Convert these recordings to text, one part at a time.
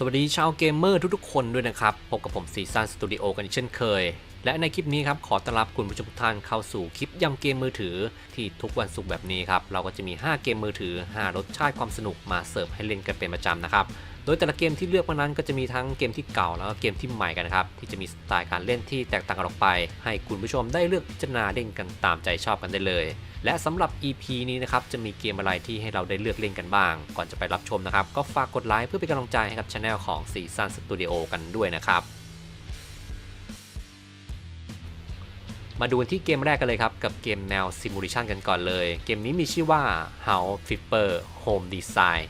สวัสดีชาวเกมเมอร์ทุกๆคนด้วยนะครับ พบกับผมซีซันสตูดิโอกันเช่นเคย และในคลิปนี้ครับขอต้อนรับคุณผู้ชมทุกท่านเข้าสู่คลิปยำเกมมือถือ ที่ทุกวันศุกร์แบบนี้ครับ เราก็จะมี 5 เกมมือถือ 5 รสชาติความสนุกมาเสิร์ฟให้เล่นกันเป็นประจำนะครับ ดยแต่ละเกมที่เลือกมานั้นก็จะมีทั้งเกมที่เก่าแล้วก็เกมที่ใหม่กันนะครับที่จะมีสไตล์การเล่นที่แตกต่างกันออกไป ให้คุณผู้ชมได้เลือกพิจารณาเล่นกันตามใจชอบกันได้เลย และสำหรับ EP นี้นะครับจะมีเกมอะไรที่ให้เราได้เลือกเล่นกันบ้าง ก่อนจะไปรับชมนะครับ ก็ฝากกดไลค์เพื่อเป็นกำลังใจให้กับช anel ของ Season Studio กันด้วยนะครับมาดูที่เกมแรกกันเลยครับ กับเกมแนว Simulation กันก่อนเลย เกมนี้มีชื่อว่า House Flipper Home Design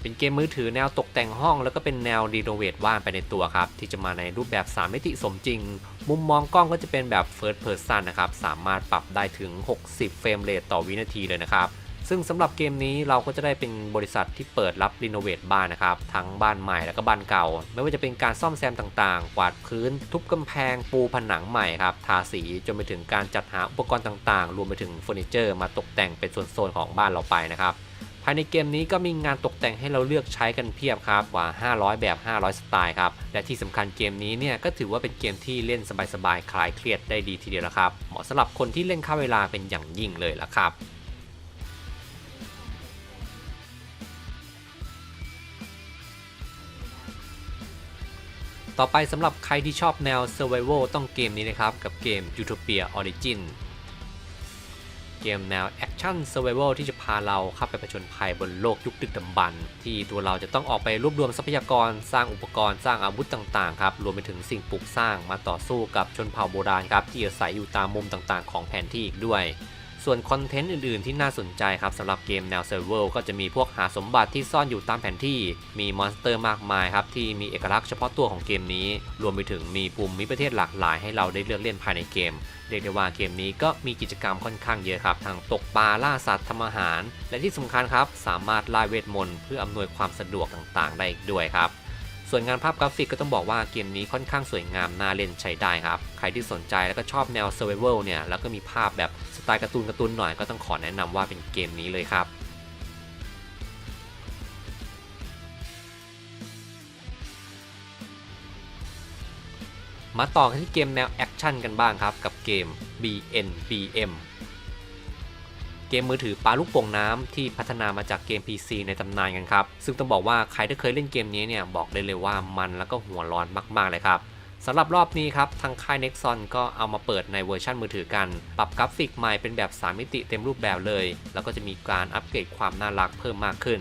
เป็นเกมมือถือแนวตกแต่งห้อง แล้วก็เป็นแนวรีโนเวทว่านไปในตัวครับ ที่จะมาในรูปแบบ 3 มิติสมจริง มุมมองกล้องก็จะเป็นแบบ First Person นะครับ สามารถปรับได้ถึง 60 เฟรมเรทต่อวินาทีเลยนะครับ ซึ่งสำหรับเกมนี้เราก็จะได้เป็นบริษัทที่เปิดรับรีโนเวทบ้านนะครับ ทั้งบ้านใหม่แล้วก็บ้านเก่า ไม่ว่าจะเป็นการซ่อมแซมต่างๆ กวาดพื้น ทุบกำแพง ปูผนังใหม่ครับ ทาสีจนไปถึงการจัดหาอุปกรณ์ต่างๆ รวมไปถึงเฟอร์นิเจอร์มาตกแต่งเป็นส่วนโซนของบ้านเราไปนะครับ ภายในเกมนี้ก็มีงานตกแต่งให้เราเลือกใช้กันเพียบครับกว่า 500 แบบ 500 สไตล์ครับ และที่สำคัญเกมนี้เนี่ยก็ถือว่าเป็นเกมที่เล่นสบายๆ คลายเครียดได้ดีทีเดียวละครับ เหมาะสำหรับคนที่เล่นค่าเวลาเป็นอย่างยิ่งเลยละครับต่อไปสำหรับใครที่ชอบแนว Survival ต้องเกมนี้นะครับ กับเกม Utopia Origin เกมแนวแอคชั่น Survival ที่จะพาเราเข้าไปผจญภัยบนโลกยุคดึกดำบรรพ์ที่ตัวเราจะต้องออกไปรวบรวมทรัพยากรสร้างอุปกรณ์สร้างอาวุธต่างๆครับรวมไปถึงสิ่งปลูกสร้างมาต่อสู้กับชนเผ่าโบราณครับที่อาศัยอยู่ตามมุมต่างๆ ของแผนที่อีกด้วย ส่วนคอนเทนต์อื่นๆที่น่าสนใจครับสำหรับเกมแนว Survival ก็จะมีพวกหาสมบัติที่ซ่อนอยู่ตามแผนที่ มีมอนสเตอร์มากมายครับที่มีเอกลักษณ์เฉพาะตัวของเกมนี้ รวมไปถึงมีภูมิประเทศหลากหลายให้เราได้เลือกเล่นภายในเกมเรียกได้ว่าเกมนี้ก็มีกิจกรรมค่อนข้างเยอะครับทั้งตกปลาล่าสัตว์ทำอาหาร และที่สำคัญครับสามารถล่าเวทมนต์เพื่ออำนวยความสะดวกต่างๆ ได้อีกด้วยครับส่วนงานภาพกราฟิกก็ต้องบอกว่าเกมนี้ค่อนข้างสวยงามน่าเล่นใช้ได้ครับ ใครที่สนใจแล้วก็ชอบแนว Survival เนี่ยแล้วก็มีภาพแบบ ตล์การ์ตูนการ์ตูนหน่อยก็ต้องขอแนะนำว่าเป็นเกมนี้เลยครับมาต่อกันที่เกมแนวแอคชั่นกันบ้างครับ กับเกม BNBM เกมมือถือปลาลูกโป่งน้ำที่พัฒนามาจากเกม PC ในตำนานกันครับ ซึ่งต้องบอกว่าใครที่เคยเล่นเกมนี้เนี่ยบอกได้เลยว่ามันแล้วก็หัวร้อนมาก ๆ เลยครับ สำหรับรอบนี้ครับ ทางค่าย Nexon ก็เอามาเปิดในเวอร์ชันมือถือกัน ปรับกราฟิกใหม่เป็นแบบ 3 มิติเต็มรูปแบบเลย แล้วก็จะมีการอัปเกรดความน่ารักเพิ่มมากขึ้น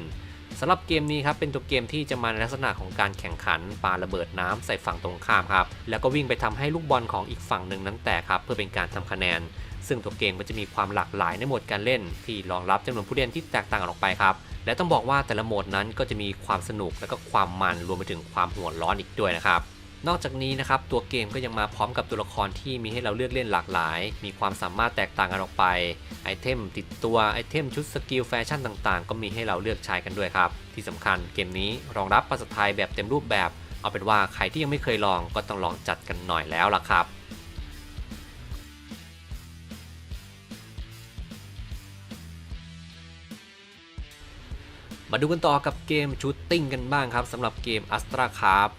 สำหรับเกมนี้ครับเป็นตัวเกมที่จะมาในลักษณะของการแข่งขันปาระเบิดน้ำใส่ฝั่งตรงข้ามครับแล้วก็วิ่งไปทำให้ลูกบอลของอีกฝั่งหนึ่งนั้นแตกครับเพื่อเป็นการทำคะแนน ซึ่งตัวเกมก็จะมีความหลากหลายในโหมดการเล่น ที่รองรับจำนวนผู้เล่นที่แตกต่างกันออกไปครับและต้องบอกว่าแต่ละโหมดนั้นก็จะมีความสนุกและก็ความมันรวมไปถึงความหัวร้อนอีกด้วยนะครับ นอกจากนี้นะครับตัวเกมก็ยังมาพร้อมกับตัวละครที่มีให้เราเลือกเล่นหลากหลาย มีความสามารถแตกต่างกันออกไป ไอเทมติดตัว ไอเทมชุดสกิลแฟชั่นต่างๆ ก็มีให้เราเลือกใช้กันด้วยครับ ที่สำคัญเกมนี้รองรับภาษาไทยแบบเต็มรูปแบบ เอาเป็นว่าใครที่ยังไม่เคยลองก็ต้องลองจัดกันหน่อยแล้วล่ะครับมาดูกันต่อกับเกมชูตติ้งกันบ้างครับสำหรับเกม Astra c r a f t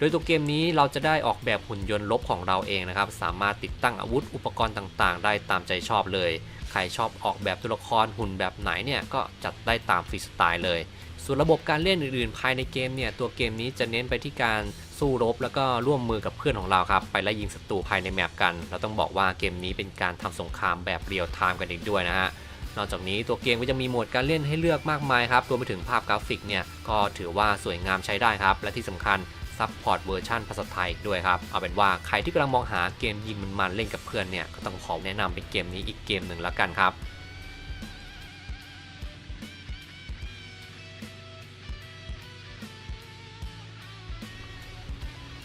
โดยตัวเกมนี้เราจะได้ออกแบบหุ่นยนต์ลบของเราเองนะครับ สามารถติดตั้งอาวุธอุปกรณ์ต่างๆ ได้ตามใจชอบเลย ใครชอบออกแบบตัวละครหุ่นแบบไหนเนี่ยก็จัดได้ตามฟรีสไตล์เลย ส่วนระบบการเล่นอื่นๆ ภายในเกมเนี่ยตัวเกมนี้จะเน้นไปที่การสู้รบแล้วก็ร่วมมือกับเพื่อนของเราครับ ไปไล่ยิงศัตรูภายในแมปกัน เราต้องบอกว่าเกมนี้เป็นการทำสงครามแบบเรียลไทม์กันอีกด้วยนะฮะนอกจากนี้ตัวเกมก็จะมีโหมดการเล่นให้เลือกมากมายครับรวมไปถึงภาพกราฟิกเนี่ยก็ถือว่าสวยงามใช้ได้ครับ และที่สำคัญ ซัพพอร์ตเวอร์ชันภาษาไทยด้วยครับ เอาเป็นว่าใครที่กำลังมองหาเกมยิงมันๆเล่นกับเพื่อนเนี่ย ก็ต้องขอแนะนำเป็นเกมนี้อีกเกมหนึ่งแล้วกันครับ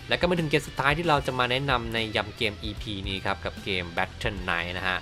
และก็มาถึงเกมสุดท้ายที่เราจะมาแนะนำในยำเกม EP นี้ครับ กับเกม Battle Night นะฮะ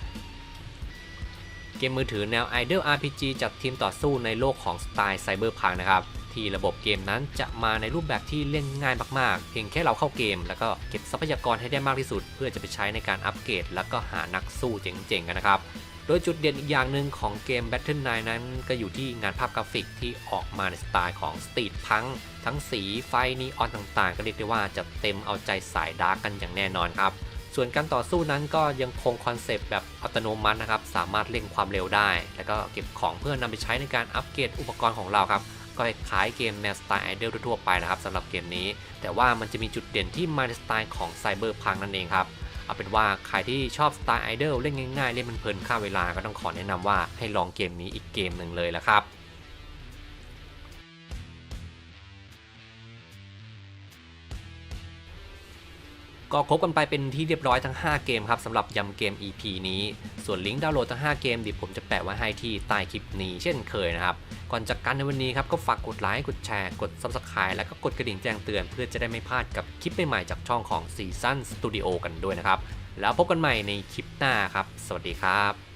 เกมมือถือแนว Idle RPG จัดทีมต่อสู้ในโลกของสไตล์ไซเบอร์พังนะครับ ที่ระบบเกมนั้นจะมาในรูปแบบที่เล่นง่ายมากๆ เพียงแค่เราเข้าเกม แล้วก็เก็บทรัพยากรให้ได้มากที่สุด เพื่อจะไปใช้ในการอัปเกรด แล้วก็หานักสู้เจ๋งๆกันนะครับโดยจุดเด่นอีกอย่างหนึ่งของเกม Battle 9 นั้น ก็อยู่ที่งานภาพกราฟิกที่ออกมาในสไตล์ของสตรีทพังทั้งสีไฟนีออนต่างๆ ก็เรียกได้ว่าจะเต็มเอาใจสายดาร์กกันอย่างแน่นอนครับ ส่วนการต่อสู้นั้นก็ยังคงคอนเซปต์แบบอัตโนมัตินะครับ สามารถเร่งความเร็วได้ แล้วก็เก็บของเพื่อนำไปใช้ในการอัปเกรดอุปกรณ์ของเราครับ ก็คล้ายเกมแนวสไตล์ไอเดลทั่วๆไปนะครับสำหรับเกมนี้ แต่ว่ามันจะมีจุดเด่นที่มาในสไตล์ของไซเบอร์พังนั่นเองครับเอาเป็นว่าใครที่ชอบสไตล์ไอดอลเล่นง่ายๆ เล่นมันเพลินๆฆ่าเวลาก็ต้องขอแนะนำว่าให้ลองเกมนี้อีกเกมหนึ่งเลยละครับ ก็ครบกันไปเป็นที่เรียบร้อยทั้ง 5 เกมครับสำหรับยำเกม EP นี้ ส่วนลิงก์ดาวน์โหลดทั้ง 5 เกมดี๋ยวผมจะแปะไว้ให้ที่ใต้คลิปนี้เช่นเคยนะครับ ก่อนจากกันในวันนี้ครับก็ฝากกดไลค์กดแชร์กด Subscribe แล้วก็กดกระดิ่งแจ้งเตือนเพื่อจะได้ไม่พลาดกับคลิปใหม่ๆจากช่องของ Season Studio กันด้วยนะครับ แล้วพบกันใหม่ในคลิปหน้าครับ สวัสดีครับ